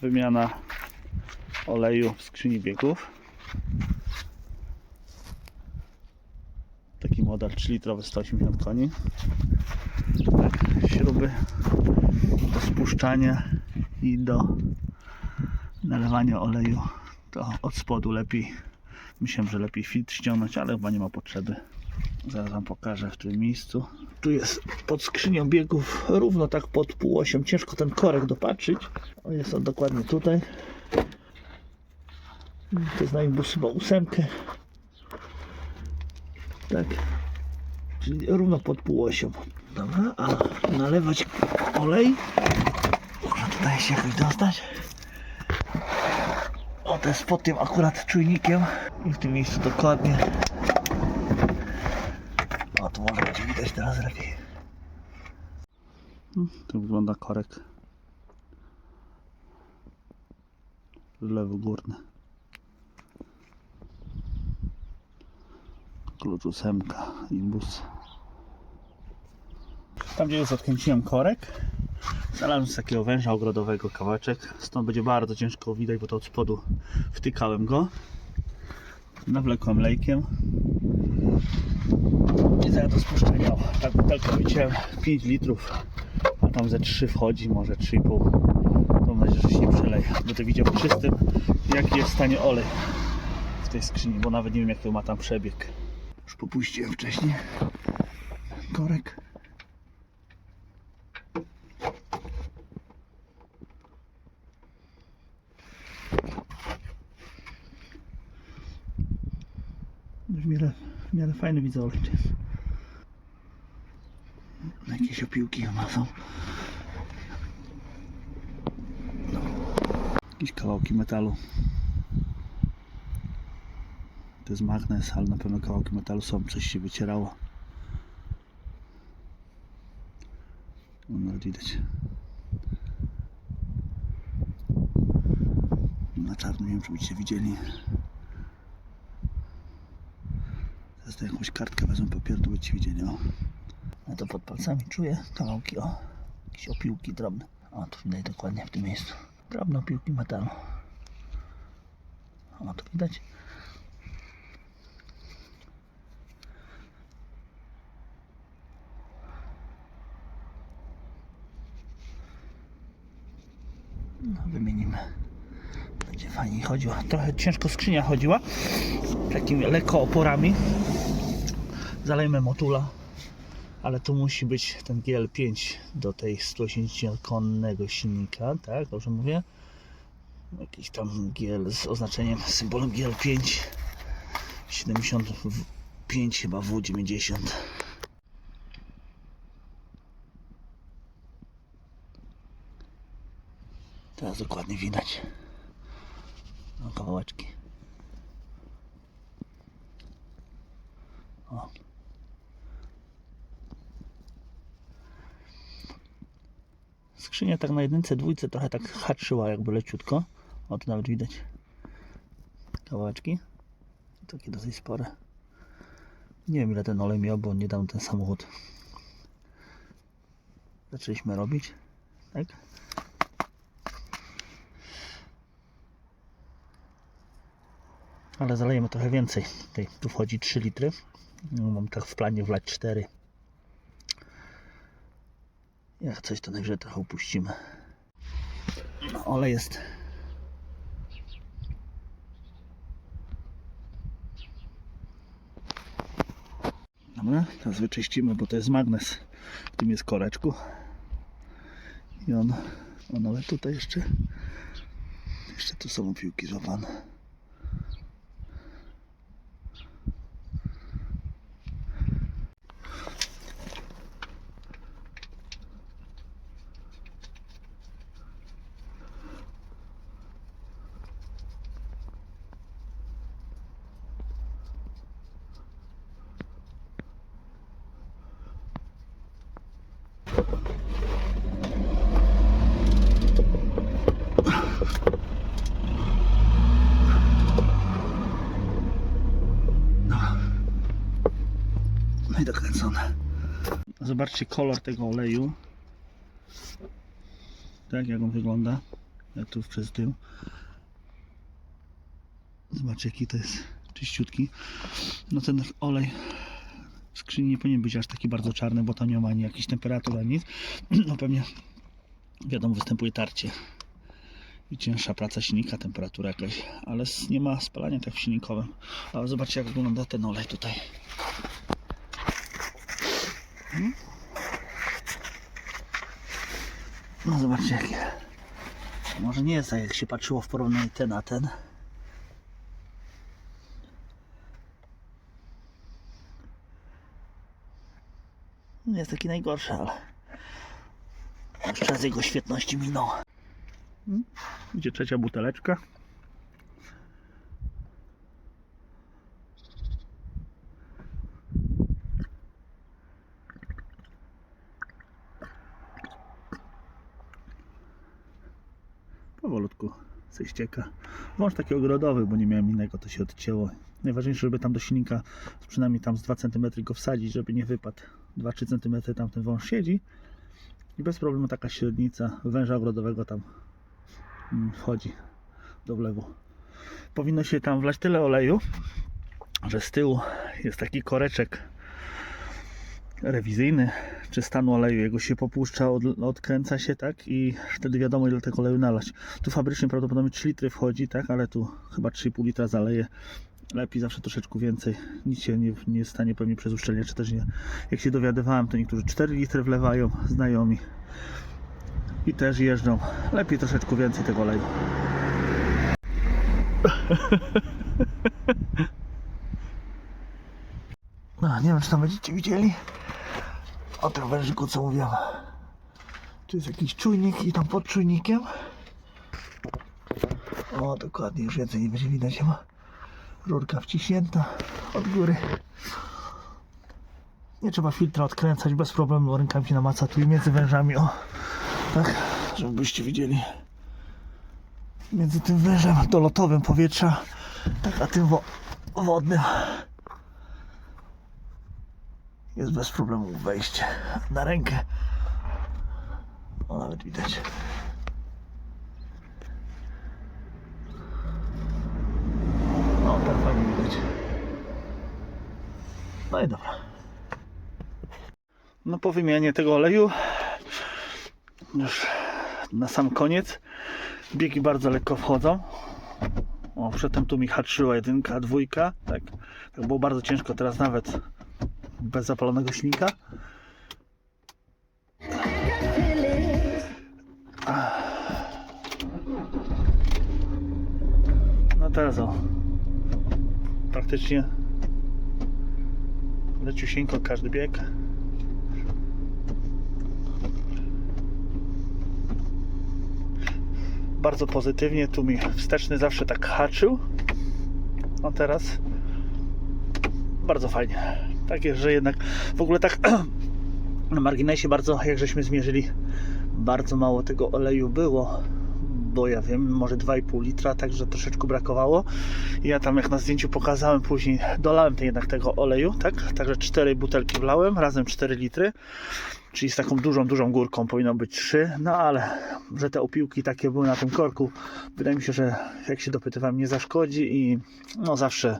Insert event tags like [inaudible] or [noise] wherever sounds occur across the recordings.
wymiana oleju w skrzyni biegów. Taki model 3-litrowy 180 koni. Tak, śruby do spuszczania i do nalewania oleju. To od spodu lepiej. Myślę, że lepiej filtr ściągnąć, ale chyba nie ma potrzeby. Zaraz Wam pokażę w tym miejscu. Tu jest pod skrzynią biegów, równo tak pod półosiem. Ciężko ten korek dopatrzyć. O, jest on dokładnie tutaj. To jest na imbus chyba ósemkę. Tak. Czyli równo pod półosią. Dobra, a nalewać olej. Może tutaj się jakoś dostać. O, to jest pod tym akurat czujnikiem. I w tym miejscu dokładnie. Tu może będzie widać teraz lepiej. Tu wygląda korek. Lewy górny. Klucz ósemka, imbus. Tam gdzie już odkręciłem korek, znalazłem takiego węża ogrodowego kawałeczek. Stąd będzie bardzo ciężko widać, bo to od spodu wtykałem go. Nawlekłem lejkiem. Zaraz do spuszczenia. Tak butelkę wyciąłem 5 litrów, a tam ze 3 wchodzi, może 3,5. Mam nadzieję, że się nie przeleje. Będę widział czystym, jaki jest w stanie olej w tej skrzyni, bo nawet nie wiem, jaki ma tam przebieg. Już popuściłem wcześniej korek. W miarę, w miarę fajny widzę olej. Są. No. Jakieś kawałki metalu. To jest magnes, ale na pewno kawałki metalu są, coś się wycierało. No, widać. Na czarno nie wiem, czy byście widzieli. Teraz jakąś kartkę wezmę papieru, to będziecie widzieli. O. Ja to pod palcami czuję kawałki, o. Jakieś opiłki drobne. O, tu widać dokładnie w tym miejscu. Drobne opiłki metalu. O, tu widać. No, wymienimy. Będzie fajnie chodziła. Trochę ciężko skrzynia chodziła. Takimi lekko oporami. Zalejmy motula. Ale tu musi być ten GL5 do tej 180-konnego silnika, tak? Dobrze mówię? Jakiś tam GL z oznaczeniem, symbolem GL5 75 chyba W90 Teraz dokładnie widać no, kawałeczki o. Skrzynia tak na jedynce, dwójce trochę tak haczyła jakby leciutko. O, tu nawet widać kawałeczki. Takie dosyć spore. Nie wiem ile ten olej miał, bo niedawno ten samochód zaczęliśmy robić. Tak? Ale zalejemy trochę więcej. Tutaj, tu wchodzi 3 litry. Mam tak w planie wlać 4. Jak coś to najwyżej trochę upuścimy. No, olej jest. Dobra, teraz wyczyścimy, bo to jest magnes. W tym jest koreczku. I on, on ale tutaj jeszcze, jeszcze tu są piłki złapane. Dokręcone. Zobaczcie kolor tego oleju. Tak jak on wygląda. tu przez tył. Zobaczcie jaki to jest czyściutki. No ten olej w skrzyni nie powinien być aż taki bardzo czarny, bo to nie ma ani jakichś temperatur, ani nic. No pewnie wiadomo występuje tarcie i cięższa praca silnika, temperatura jakaś, ale nie ma spalania tak silnikowym. Ale zobaczcie jak wygląda ten olej tutaj. No zobaczcie jakie. Może nie jest tak jak się patrzyło w porównaniu ten a ten. Nie jest taki najgorszy, ale już czas jego świetności minął. Hmm? Idzie trzecia buteleczka. Powolutku se ścieka. Wąż taki ogrodowy, bo nie miałem innego, to się odcięło. Najważniejsze, żeby tam do silnika przynajmniej tam z 2 cm go wsadzić, żeby nie wypadł. 2-3 cm tam ten wąż siedzi i bez problemu taka średnica węża ogrodowego tam mm, wchodzi do wlewu. Powinno się tam wlać tyle oleju, że z tyłu jest taki koreczek rewizyjny, czy stanu oleju. Jego się popuszcza, od, odkręca się, tak? I wtedy wiadomo, ile tego oleju nalać. Tu fabrycznie prawdopodobnie 3 litry wchodzi, tak? Ale tu chyba 3,5 litra zaleje. Lepiej zawsze troszeczkę więcej. Nic się nie, nie stanie pewnie przez uszczelnię, czy też nie. Jak się dowiadywałem, to niektórzy 4 litry wlewają, znajomi. I też jeżdżą. Lepiej troszeczkę więcej tego oleju. [laughs] No, nie wiem, czy tam będziecie widzieli. O tym wężyku, co mówiłem. Tu jest jakiś czujnik i tam pod czujnikiem. O, dokładnie, już więcej nie będzie widać chyba. Rurka wciśnięta od góry. Nie trzeba filtra odkręcać bez problemu, rękami się namaca tu i między wężami, o. Tak, żebyście widzieli. Między tym wężem dolotowym powietrza, tak, a tym wo wodnym jest bez problemu wejście na rękę. O, nawet widać. O, tak fajnie widać. No i dobra. No po wymianie tego oleju już na sam koniec biegi bardzo lekko wchodzą. O, przedtem tu mi haczyła jedynka, dwójka, tak, tak było bardzo ciężko, teraz nawet bez zapalonego silnika. No teraz o. Praktycznie leciusieńko każdy bieg. Bardzo pozytywnie, tu mi wsteczny zawsze tak haczył. A teraz bardzo fajnie. Tak jest, że jednak w ogóle tak [clears throat] na marginesie bardzo, jak żeśmy zmierzyli, bardzo mało tego oleju było. Bo ja wiem, może 2,5 litra, także troszeczkę brakowało. Ja tam jak na zdjęciu pokazałem później, dolałem te jednak tego oleju, tak? Także 4 butelki wlałem, razem 4 litry. Czyli z taką dużą, dużą górką powinno być 3. No ale, że te opiłki takie były na tym korku, wydaje mi się, że jak się dopytywałem, nie zaszkodzi i no zawsze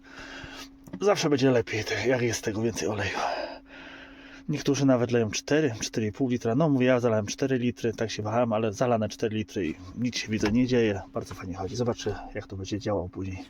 zawsze będzie lepiej, tak, jak jest tego więcej oleju. Niektórzy nawet leją 4, 4,5 litra. No mówię, ja zalałem 4 litry, tak się wahałem, ale zalane 4 litry i nic się widzę nie dzieje. Bardzo fajnie chodzi. Zobaczę, jak to będzie działało później.